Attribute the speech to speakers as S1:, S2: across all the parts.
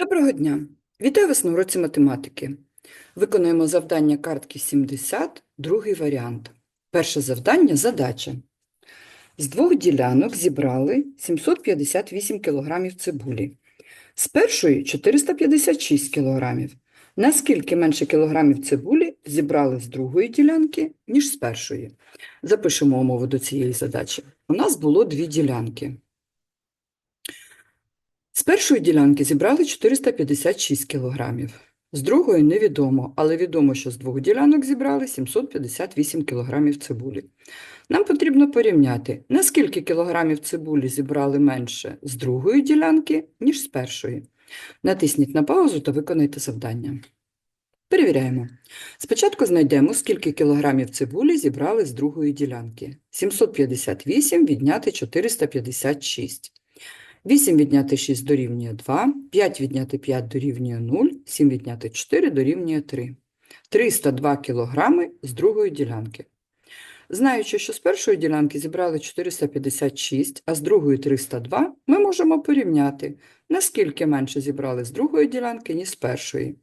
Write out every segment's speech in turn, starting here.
S1: Доброго дня! Вітаю вас на уроці математики. Виконуємо завдання картки 70, другий варіант. Перше завдання – задача. З двох ділянок зібрали 758 кг цибулі. З першої – 456 кг. Наскільки менше кілограмів цибулі зібрали з другої ділянки, ніж з першої? Запишемо умову до цієї задачі. У нас було дві ділянки. З першої ділянки зібрали 456 кілограмів. З другої невідомо, але відомо, що з двох ділянок зібрали 758 кілограмів цибулі. Нам потрібно порівняти, наскільки кілограмів цибулі зібрали менше з другої ділянки, ніж з першої. Натисніть на паузу та виконайте завдання. Перевіряємо. Спочатку знайдемо, скільки кілограмів цибулі зібрали з другої ділянки. 758 відняти 456. 8 відняти 6 дорівнює 2, 5 відняти 5 дорівнює 0, 7 відняти 4 дорівнює 3. 302 кілограми з другої ділянки. Знаючи, що з першої ділянки зібрали 456, а з другої 302, ми можемо порівняти, наскільки менше зібрали з другої ділянки, ніж з першої.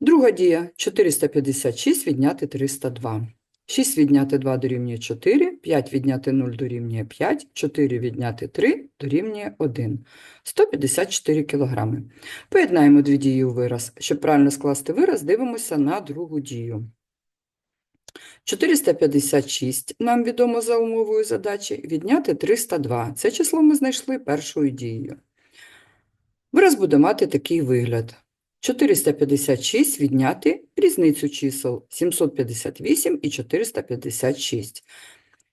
S1: Друга дія – 456 відняти 302. 6 відняти 2 дорівнює 4, 5 відняти 0 дорівнює 5, 4 відняти 3 дорівнює 1. 154 кілограми. Поєднаємо дві дії у вираз. Щоб правильно скласти вираз, дивимося на другу дію. 456 нам відомо за умовою задачі, відняти 302. Це число ми знайшли першою дією. Вираз буде мати такий вигляд. 456 відняти різницю чисел 758 і 456.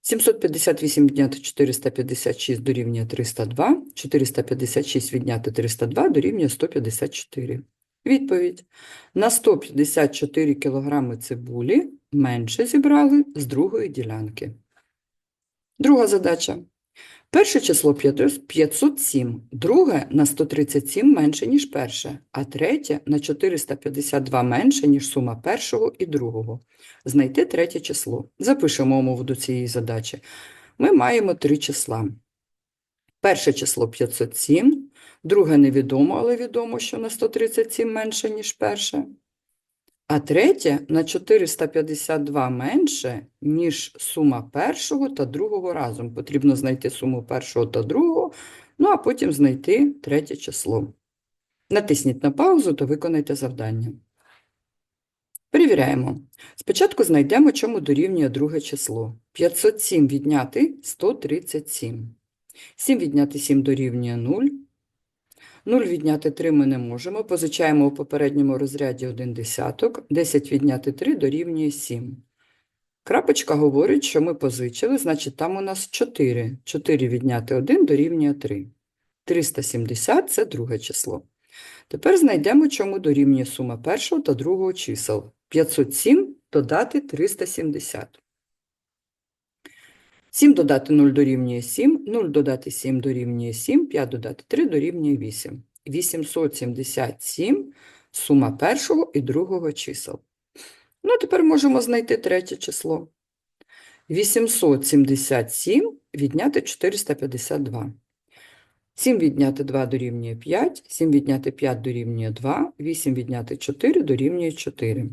S1: 758 відняти 456 дорівнює 302, 456 відняти 302 дорівнює 154. Відповідь. На 154 кг цибулі менше зібрали з другої ділянки. Друга задача. Перше число 507, друге на 137 менше, ніж перше, а третє на 452 менше, ніж сума першого і другого. Знайти третє число. Запишемо умову до цієї задачі. Ми маємо три числа. Перше число 507, друге невідомо, але відомо, що на 137 менше, ніж перше. А третє на 452 менше, ніж сума першого та другого разом. Потрібно знайти суму першого та другого, ну а потім знайти третє число. Натисніть на паузу та виконайте завдання. Перевіряємо. Спочатку знайдемо, чому дорівнює друге число. 507 відняти 137. 7 відняти 7 дорівнює 0. 0 відняти 3 ми не можемо, позичаємо у попередньому розряді 1 десяток, 10 відняти 3 дорівнює 7. Крапочка говорить, що ми позичили, значить там у нас 4. 4 відняти 1 дорівнює 3. 370 – це друге число. Тепер знайдемо, чому дорівнює сума першого та другого чисел. 507 додати 370. 7 додати 0 дорівнює 7, 0 додати 7 дорівнює 7, 5 додати 3 дорівнює 8. 877 – сума першого і другого чисел. Ну, тепер можемо знайти третє число. 877 відняти 452. 7 відняти 2 дорівнює 5, 7 відняти 5 дорівнює 2, 8 відняти 4 дорівнює 4.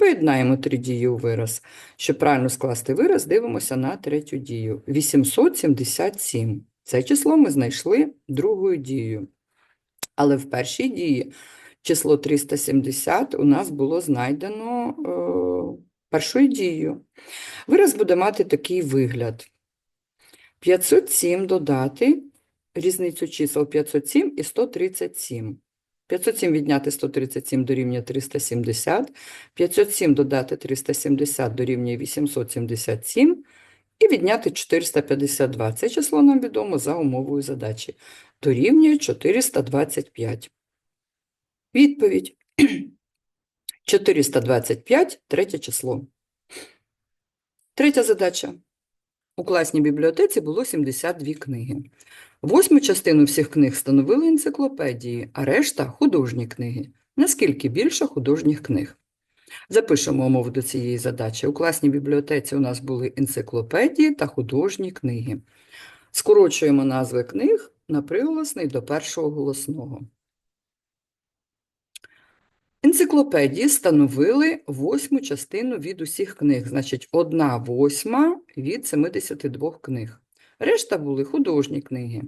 S1: Поєднаємо три дії у вираз. Щоб правильно скласти вираз, дивимося на третю дію. 877. Це число ми знайшли другою дією. Але в першій дії число 370 у нас було знайдено е, першою дією. Вираз буде мати такий вигляд. 507 додати різницю чисел 507 і 137. 507 відняти 137 дорівнює 370, 507 додати 370 дорівнює 877 і відняти 452. Це число нам відомо за умовою задачі. Дорівнює 425. Відповідь. 425 – третє число. Третя задача. У класній бібліотеці було 72 книги. Восьму частину всіх книг становили енциклопедії, а решта – художні книги. Наскільки більше художніх книг? Запишемо умову до цієї задачі. У класній бібліотеці у нас були енциклопедії та художні книги. Скорочуємо назви книг на приголосний до першого голосного. Енциклопедії становили восьму частину від усіх книг, значить, одна восьма від 72 книг. Решта були художні книги.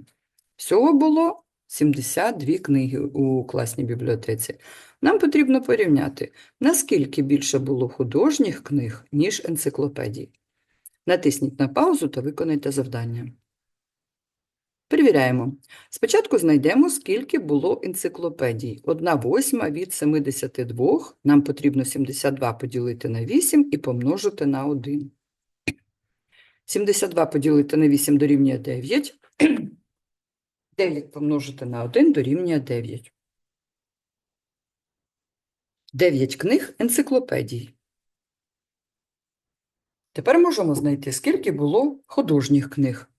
S1: Всього було 72 книги у класній бібліотеці. Нам потрібно порівняти, наскільки більше було художніх книг, ніж енциклопедій. Натисніть на паузу та виконайте завдання. Перевіряємо. Спочатку знайдемо, скільки було енциклопедій. Одна восьма від 72. Нам потрібно 72 поділити на 8 і помножити на 1. 72 поділити на 8 дорівнює 9. 9 помножити на 1 дорівнює 9. 9 книг енциклопедій. Тепер можемо знайти, скільки було художніх книг.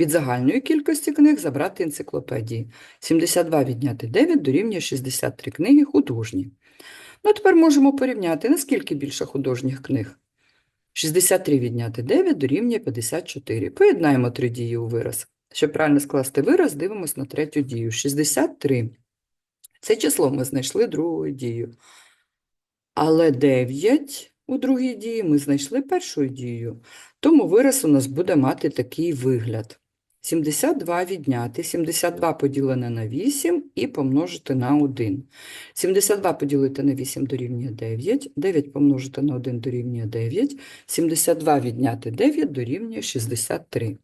S1: Від загальної кількості книг забрати енциклопедії. 72 відняти 9 дорівнює 63 книги художні. Ну, тепер можемо порівняти, наскільки більше художніх книг. 63 відняти 9 дорівнює 54. Поєднаємо три дії у вираз. Щоб правильно скласти вираз, дивимося на третю дію. 63. Це число ми знайшли другою дією. Але 9 у другій дії ми знайшли першою дією. Тому вираз у нас буде мати такий вигляд. 72 відняти, 72 поділене на 8 і помножити на 1. 72 поділити на 8 дорівнює 9, 9 помножити на 1 дорівнює 9, 72 відняти 9 дорівнює 63.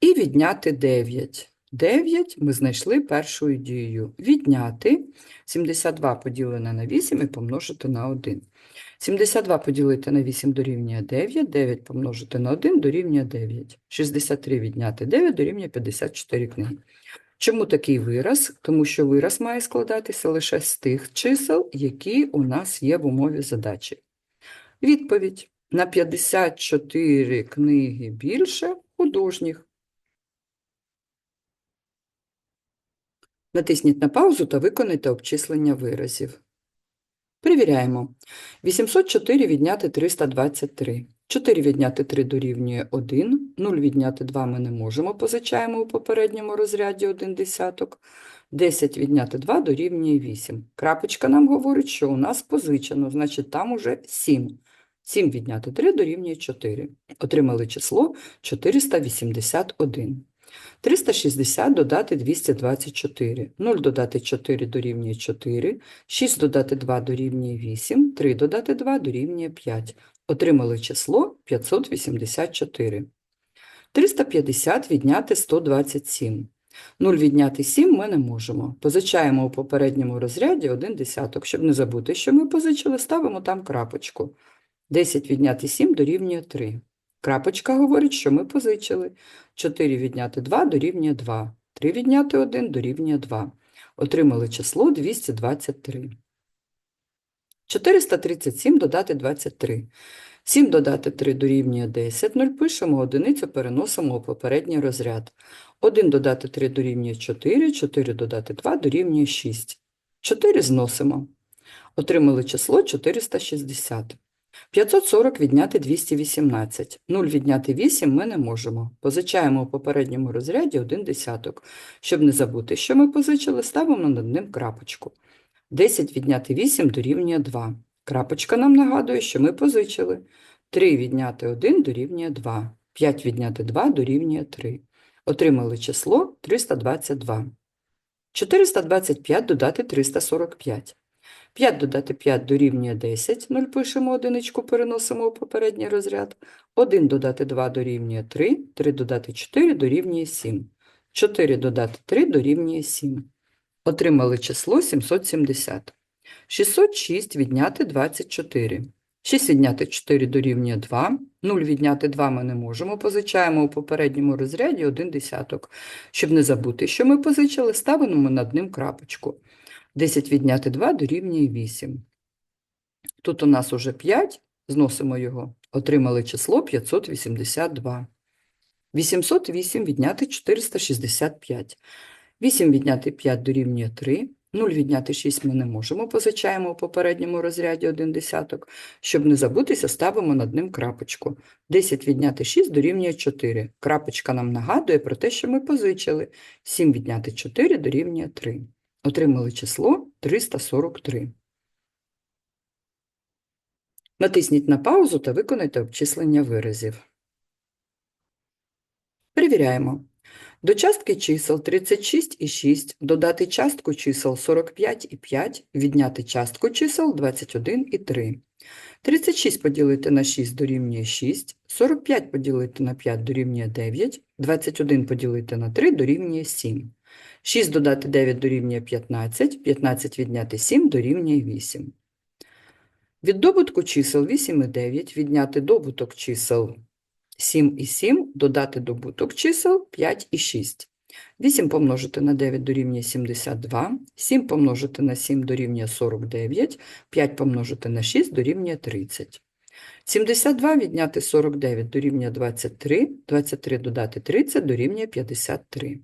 S1: І відняти 9. 9 ми знайшли першою дією. Відняти 72 поділене на 8 і помножити на 1. 72 поділити на 8 дорівнює 9, 9 помножити на 1 дорівнює 9. 63 відняти 9 дорівнює 54 книги. Чому такий вираз? Тому що вираз має складатися лише з тих чисел, які у нас є в умові задачі. Відповідь. На 54 книги більше художніх. Натисніть на паузу та виконайте обчислення виразів. Перевіряємо. 804 відняти 323. 4 відняти 3 дорівнює 1. 0 відняти 2 ми не можемо, позичаємо у попередньому розряді 1 десяток. 10 відняти 2 дорівнює 8. Крапочка нам говорить, що у нас позичено, значить там уже 7. 7 відняти 3 дорівнює 4. Отримали число 481. 360 додати 224. 0 додати 4 дорівнює 4. 6 додати 2 дорівнює 8. 3 додати 2 дорівнює 5. Отримали число 584. 350 відняти 127. 0 відняти 7 ми не можемо. Позичаємо у попередньому розряді 1 десяток. Щоб не забути, що ми позичили, ставимо там крапочку. 10 відняти 7 дорівнює 3. Крапочка говорить, що ми позичили. 4 відняти 2 дорівнює 2. 3 відняти 1 дорівнює 2. Отримали число 223. 437 додати 23. 7 додати 3 дорівнює 10. 0 пишемо, одиницю переносимо у попередній розряд. 1 додати 3 дорівнює 4, 4 додати 2 дорівнює 6. 4 зносимо. Отримали число 460. 540 відняти 218. 0 відняти 8 ми не можемо. Позичаємо у попередньому розряді 1 десяток. Щоб не забути, що ми позичили, ставимо над ним крапочку. 10 відняти 8 дорівнює 2. Крапочка нам нагадує, що ми позичили. 3 відняти 1 дорівнює 2. 5 відняти 2 дорівнює 3. Отримали число 322. 425 додати 345. 5 додати 5 дорівнює 10, 0 пишемо одиничку, переносимо у попередній розряд. 1 додати 2 дорівнює 3, 3 додати 4 дорівнює 7. 4 додати 3 дорівнює 7. Отримали число 770. 606 відняти 24. 6 відняти 4 дорівнює 2. 0 відняти 2 ми не можемо. Позичаємо у попередньому розряді 1 десяток. Щоб не забути, що ми позичили, ставимо над ним крапочку. 10 відняти 2 дорівнює 8. Тут у нас уже 5, зносимо його, отримали число 582. 808 відняти 465. 8 відняти 5 дорівнює 3. 0 відняти 6 ми не можемо, позичаємо у попередньому розряді 1 десяток. Щоб не забутися, ставимо над ним крапочку. 10 відняти 6 дорівнює 4. Крапочка нам нагадує про те, що ми позичили. 7 відняти 4 дорівнює 3. Отримали число 343. Натисніть на паузу та виконайте обчислення виразів. Перевіряємо. До частки чисел 36 і 6 додати частку чисел 45 і 5, відняти частку чисел 21 і 3. 36 поділити на 6 дорівнює 6, 45 поділити на 5 дорівнює 9, 21 поділити на 3 дорівнює 7. 6 додати 9 дорівнює 15, 15 відняти 7 дорівнює 8. Від добутку чисел 8 і 9 відняти добуток чисел 7 і 7, додати добуток чисел 5 і 6. 8 помножити на 9 дорівнює 72, 7 помножити на 7 дорівнює 49, 5 помножити на 6 дорівнює 30. 72 відняти 49 дорівнює 23, 23 додати 30 дорівнює 53.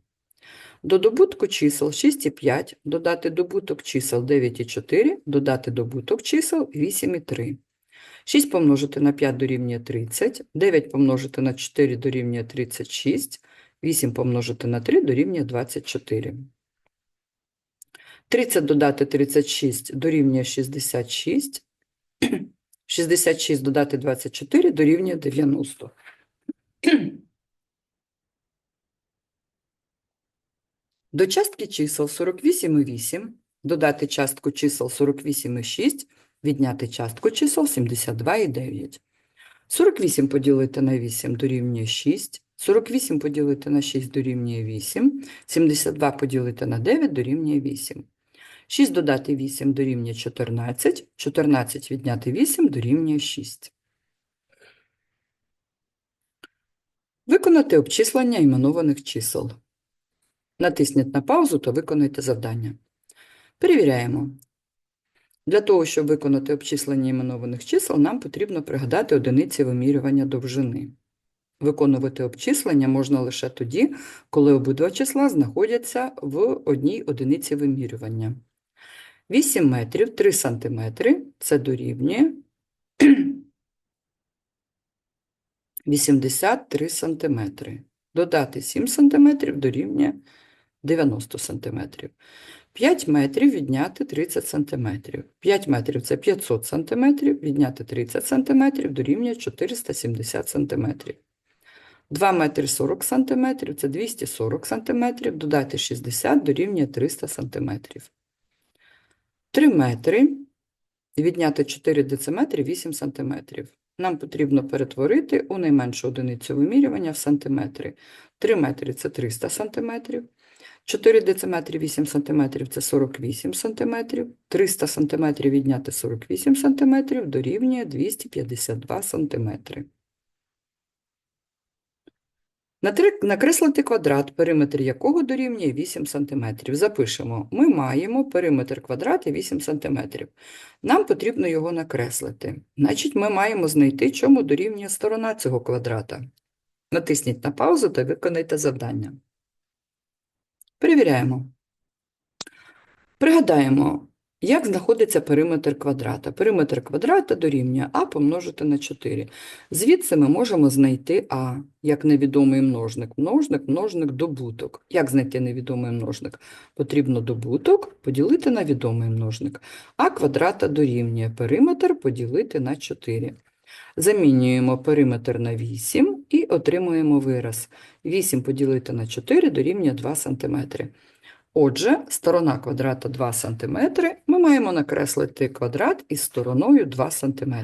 S1: До добутку чисел 6 і 5 додати добуток чисел 9 і 4, додати добуток чисел 8 і 3. 6 помножити на 5 дорівнює 30, 9 помножити на 4 дорівнює 36, 8 помножити на 3 дорівнює 24. 30 додати 36 дорівнює 66, 66 додати 24 дорівнює 90. До частки чисел 48 і 8 додати частку чисел 48 і 6, відняти частку чисел 72 і 9. 48 поділити на 8 дорівнює 6, 48 поділити на 6 дорівнює 8, 72 поділити на 9 дорівнює 8. 6 додати 8 дорівнює 14, 14 відняти 8 дорівнює 6. Виконати обчислення іменованих чисел. Натисніть на паузу та виконуйте завдання. Перевіряємо. Для того, щоб виконати обчислення іменованих чисел, нам потрібно пригадати одиниці вимірювання довжини. Виконувати обчислення можна лише тоді, коли обидва числа знаходяться в одній одиниці вимірювання. 8 метрів 3 сантиметри – це дорівнює 83 сантиметри. Додати 7 сантиметрів дорівнює 90 сантиметрів. 5 метрів відняти 30 сантиметрів. 5 метрів – це 500 сантиметрів, відняти 30 сантиметрів дорівнює 470 сантиметрів. 2 метри 40 сантиметрів – це 240 сантиметрів, додати 60 дорівнює 300 сантиметрів. 3 метри відняти 4 дециметри – 8 сантиметрів. Нам потрібно перетворити у найменшу одиницю вимірювання в сантиметри. 3 метри – це 300 сантиметрів. 4 дециметри 8 сантиметрів – це 48 сантиметрів. 300 сантиметрів відняти 48 сантиметрів дорівнює 252 сантиметри. Натри- Накреслити квадрат, периметр якого дорівнює 8 см. Запишемо. Ми маємо периметр квадрата 8 см. Нам потрібно його накреслити. Значить, ми маємо знайти, чому дорівнює сторона цього квадрата. Натисніть на паузу та виконайте завдання. Перевіряємо. Пригадаємо, як знаходиться периметр квадрата. Периметр квадрата дорівнює а помножити на 4. Звідси ми можемо знайти а як невідомий множник. Множник, множник, добуток. Як знайти невідомий множник? Потрібно добуток поділити на відомий множник. А квадрата дорівнює периметр поділити на 4. Замінюємо периметр на 8 і отримуємо вираз. 8 поділити на 4 дорівнює 2 см. Отже, сторона квадрата 2 см, ми маємо накреслити квадрат із стороною 2 см.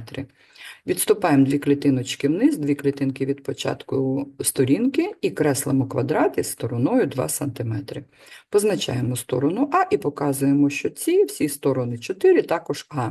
S1: Відступаємо дві клітиночки вниз, дві клітинки від початку сторінки і креслимо квадрат із стороною 2 см. Позначаємо сторону А і показуємо, що ці всі сторони 4 також А.